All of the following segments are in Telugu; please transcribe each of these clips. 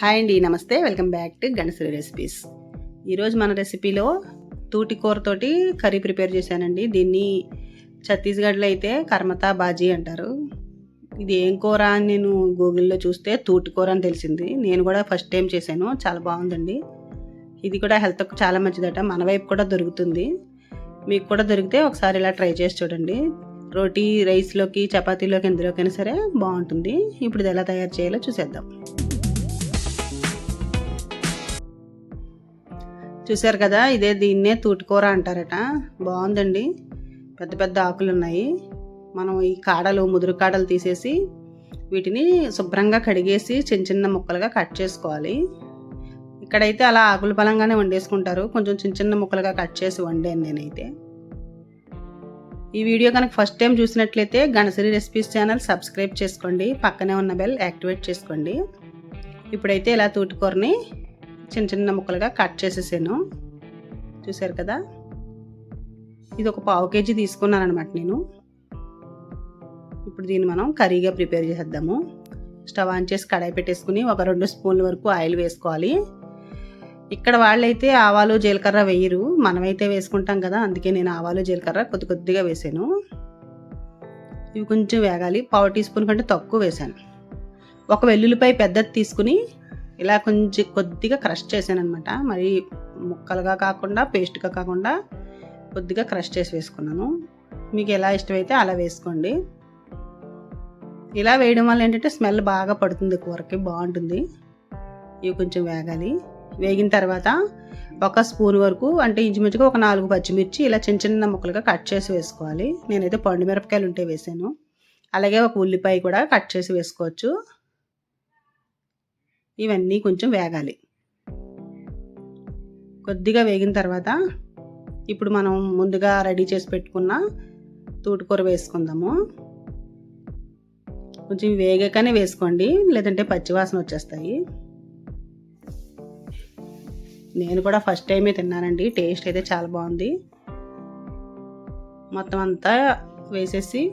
హాయ్ అండి నమస్తే. Welcome back to Ganasri recipes. ఈరోజు మన రెసిపీలో తూటి కూరతోటి కర్రీ ప్రిపేర్ చేశానండి. దీన్ని ఛత్తీస్గఢ్లో అయితే కర్మతా బాజీ అంటారు. ఇది ఏం కూర అని నేను గూగుల్లో చూస్తే తూటి కూర అని తెలిసింది. నేను కూడా ఫస్ట్ టైం చేశాను. చాలా బాగుందండి. ఇది కూడా హెల్త్కి చాలా మంచిదట. మన వైపు కూడా దొరుకుతుంది. మీకు కూడా దొరికితే ఒకసారి ఇలా ట్రై చేసి చూడండి. రోటీ రైస్లోకి చపాతీలోకి ఎందులోకైనా సరే బాగుంటుంది. ఇప్పుడు ఇది ఎలా తయారు చేయాలో చూసేద్దాం. చూసారు కదా ఇదే దీన్నే తూటికూర అంటారట. బాగుందండి. పెద్ద పెద్ద ఆకులు ఉన్నాయి మనం ఈ కాడలు ముదురు కాడలు తీసేసి వీటిని శుభ్రంగా కడిగేసి చిన్న చిన్న ముక్కలుగా కట్ చేసుకోవాలి. ఇక్కడైతే అలా ఆకుల బలంగానే వండేసుకుంటారు. కొంచెం చిన్న చిన్న ముక్కలుగా కట్ చేసి వండాను నేనైతే. ఈ వీడియో కనుక ఫస్ట్ టైం చూసినట్లయితే గణశ్రీ రెసిపీస్ ఛానల్ సబ్స్క్రైబ్ చేసుకోండి. పక్కనే ఉన్న బెల్ యాక్టివేట్ చేసుకోండి. ఇప్పుడైతే ఇలా తూటుకూరని చిన్న చిన్న ముక్కలుగా కట్ చేసేసాను. చూసారు కదా? ఇది ఒక పావు కేజీ తీసుకున్నాను అనమాట నేను. ఇప్పుడు దీన్ని మనం కర్రీగా ప్రిపేర్ చేసేద్దాము. స్టవ్ ఆన్ చేసి కడాయి పెట్టేసుకుని ఒక రెండు స్పూన్ల వరకు ఆయిల్ వేసుకోవాలి. ఇక్కడ వాళ్ళైతే ఆవాలు జీలకర్ర వేయరు. మనమైతే వేసుకుంటాం కదా అందుకే నేను ఆవాలు జీలకర్ర కొద్ది కొద్దిగా వేసాను. ఇవి కొంచెం వేగాలి. పావు టీ స్పూన్ కంటే తక్కువ వేసాను ఒక వెల్లుల్లిపాయ పెద్దది తీసుకుని ఇలా కొంచెం కొద్దిగా క్రష్ చేశాను అనమాట మరి ముక్కలుగా కాకుండా పేస్ట్గా కాకుండా కొద్దిగా క్రష్ చేసి వేసుకున్నాను. మీకు ఎలా ఇష్టమైతే అలా వేసుకోండి. ఇలా వేయడం వల్ల ఏంటంటే స్మెల్ బాగా పడుతుంది కూరకి బాగుంటుంది. ఇవి కొంచెం వేగాలి. వేగిన తర్వాత ఒక స్పూన్ వరకు అంటే ఇంచుమించుగా ఒక నాలుగు పచ్చిమిర్చి ఇలా చిన్న చిన్న ముక్కలుగా కట్ చేసి వేసుకోవాలి. నేనైతే పండు మిరపకాయలు ఉంటే వేసాను. అలాగే ఒక ఉల్లిపాయ కూడా కట్ చేసి వేసుకోవచ్చు. ఇవన్నీ కొంచెం వేగాలి. కొద్దిగా వేగిన తర్వాత ఇప్పుడు మనం ముందుగా రెడీ చేసి పెట్టుకున్న తూటుకూర వేసుకుందాము. కొంచెం వేగాకనే వేసుకోండి లేదంటే పచ్చివాసన వచ్చేస్తాయి. నేను కూడా ఫస్ట్ టైమే తిన్నానండి టేస్ట్ అయితే చాలా బాగుంది. మొత్తం అంతా వేసేసి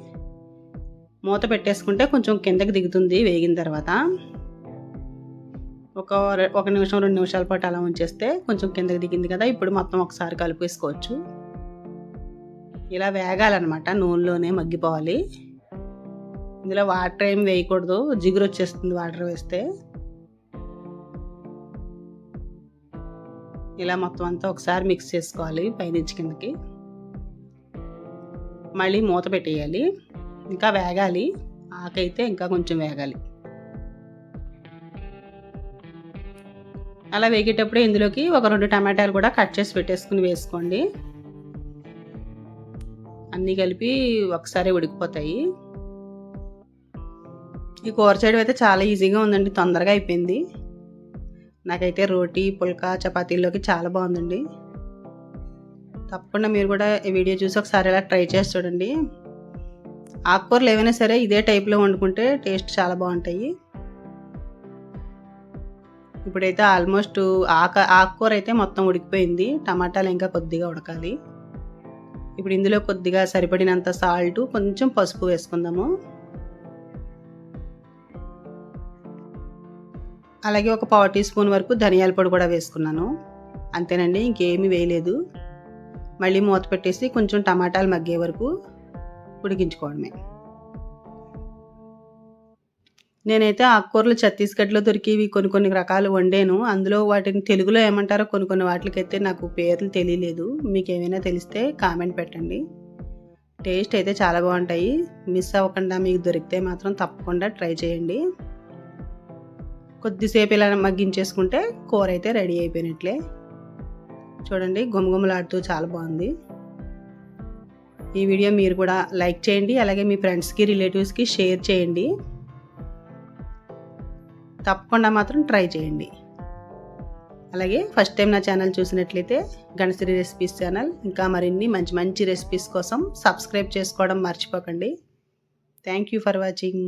మూత పెట్టేసుకుంటే కొంచెం కిందకి దిగుతుంది వేగిన తర్వాత. ఒక ఒక నిమిషం రెండు నిమిషాల పాటు అలా ఉంచేస్తే కొంచెం కిందకి దిగింది కదా ఇప్పుడు మొత్తం ఒకసారి కలిపేసుకోవచ్చు ఇలా వేగాలన్నమాట నూనెలోనే మగ్గిపోవాలి. ఇందులో వాటర్ ఏం వేయకూడదు జిగురు వచ్చేస్తుంది వాటర్ వేస్తే. ఇలా మొత్తం అంతా ఒకసారి మిక్స్ చేసుకోవాలి పైనుంచి కిందకి. మళ్ళీ మూత పెట్టేయాలి. ఇంకా వేగాలి. ఆకైతే ఇంకా కొంచెం వేగాలి. అలా వేగేటప్పుడు ఇందులోకి ఒక రెండు టమాటాలు కూడా కట్ చేసి పెట్టేసుకుని వేసుకోండి. అన్నీ కలిపి ఒకసారి ఉడికిపోతాయి. ఈ కూర చేయడం అయితే చాలా ఈజీగా ఉందండి తొందరగా అయిపోయింది. నాకైతే రోటీ పుల్కా చపాతీల్లోకి చాలా బాగుందండి. తప్పకుండా మీరు కూడా ఈ వీడియో చూసి ఒకసారి ఇలా ట్రై చేసి చూడండి. ఆకుకూరలు ఏవైనా సరే ఇదే టైప్లో వండుకుంటే టేస్ట్ చాలా బాగుంటాయి. ఇప్పుడైతే ఆల్మోస్ట్ ఆక ఆకుకూర అయితే మొత్తం ఉడికిపోయింది. టమాటాలు ఇంకా కొద్దిగా ఉడకాలి. ఇప్పుడు ఇందులో కొద్దిగా సరిపడినంత సాల్ట్ కొంచెం పసుపు వేసుకుందాము. అలాగే ఒక పావు టీ స్పూన్ వరకు ధనియాల పొడి కూడా వేసుకున్నాను. అంతేనండి ఇంకేమీ వేయలేదు. మళ్ళీ మూత పెట్టేసి కొంచెం టమాటాలు మగ్గే వరకు ఉడికించుకోవడమే. నేనైతే ఆకుకూరలు ఛత్తీస్గఢ్లో దొరికేవి కొన్ని కొన్ని రకాలు వండాను. అందులో వాటిని తెలుగులో ఏమంటారో కొన్ని కొన్ని వాటికైతే నాకు పేర్లు తెలియలేదు. మీకు ఏమైనా తెలిస్తే కామెంట్ పెట్టండి. టేస్ట్ అయితే చాలా బాగుంటాయి. మిస్ అవ్వకుండా మీకు దొరికితే మాత్రం తప్పకుండా ట్రై చేయండి. కొద్దిసేపు ఇలా మగ్గించేసుకుంటే కూర అయితే రెడీ అయిపోయినట్లే. చూడండి గుమగుమలాడుతూ చాలా బాగుంది. ఈ వీడియో మీరు కూడా లైక్ చేయండి. అలాగే మీ ఫ్రెండ్స్కి రిలేటివ్స్కి షేర్ చేయండి. తప్పకుండా మాత్రం ట్రై చేయండి. అలాగే ఫస్ట్ టైం నా ఛానల్ చూసినట్లయితే గణశ్రీ రెసిపీస్ ఛానల్ ఇంకా మరిన్ని మంచి మంచి రెసిపీస్ కోసం సబ్స్క్రైబ్ చేసుకోవడం మర్చిపోకండి. Thank you for watching